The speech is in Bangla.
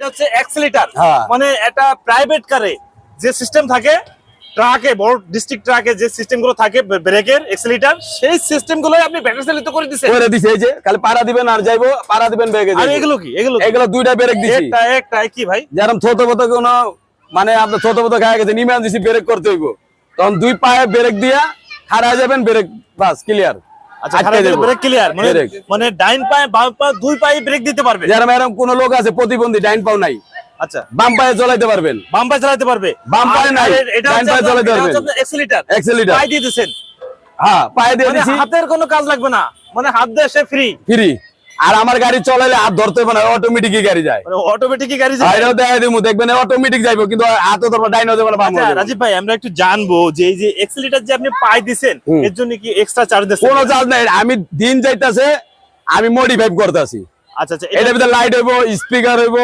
এটা হচ্ছে এক্সেলিটার হ্যাঁ। মানে এটা প্রাইভেট কারে যে সিস্টেম থাকে ট্রাকে বড় ডিস্ট্রিক্ট ট্রাকে যে সিস্টেমগুলো থাকে ব্রেকের এক্সেলিটার সেই সিস্টেমগুলো আপনি ব্যাটারি চালিত করে দিচ্ছেন করে দিছে এই যে খালি পাড়া দিবেন আর যাইবো পাড়া দিবেন আর এগুলো কি? এগুলো এগুলো দুইটা ব্রেক দিছি। একটা একটা কি ভাই? ছোট মতো কোনো মানে আপনার ছোট মতো খায় গেছে নিমে দিছি ব্রেক করতে হইব। তখন দুই পায়ে ব্রেক দিয়া খাড়া যাবেন ব্রেক বাস ব্রেক ক্লিয়ার মানে Brake। মানে ডাইন পায়ে বাম পা দুই পায়ে ব্রেক দিতে পারবে। যেরকম এরকম কোন লোক আছে প্রতিবন্ধী ডাইন পাও নাই। আচ্ছা। বাম পায়ে চলাইতে পারবেন। বাম পায়ে চালাতে পারবে। বাম পায়ে নাই, এটা ডাইন পায়ে চালাতে পারবেন। পায়ে দিয়ে হ্যাঁ পায়ে দিয়ে মানে দিছি। হাতের কোনো কাজ লাগবে না। মানে হাত দিয়ে সে ফ্রি ফ্রি আর আমার গাড়ি চলাইলে আর ধরতে হবে না অটোমেটিকই গাড়ি যায়। মানে অটোমেটিক গাড়ি যায়? এটাও দেখবেন অটোমেটিক যাইবো কিন্তু হাতও ধরবো ডাইন হতে পারে বাম আচ্ছা রাজীব ভাই আমরা একটু জানব যে এই যে এক্সেলিটার যে আপনি পাই দিছেন এর জন্য কি এক্সট্রা চার্জ দেন কোনো চার্জ নাই আমি দিন যাইতাছে আমি মডিফাই করতেছি। আচ্ছা আচ্ছা এটা ভিতরে লাইট হইবো স্পিকার হইব।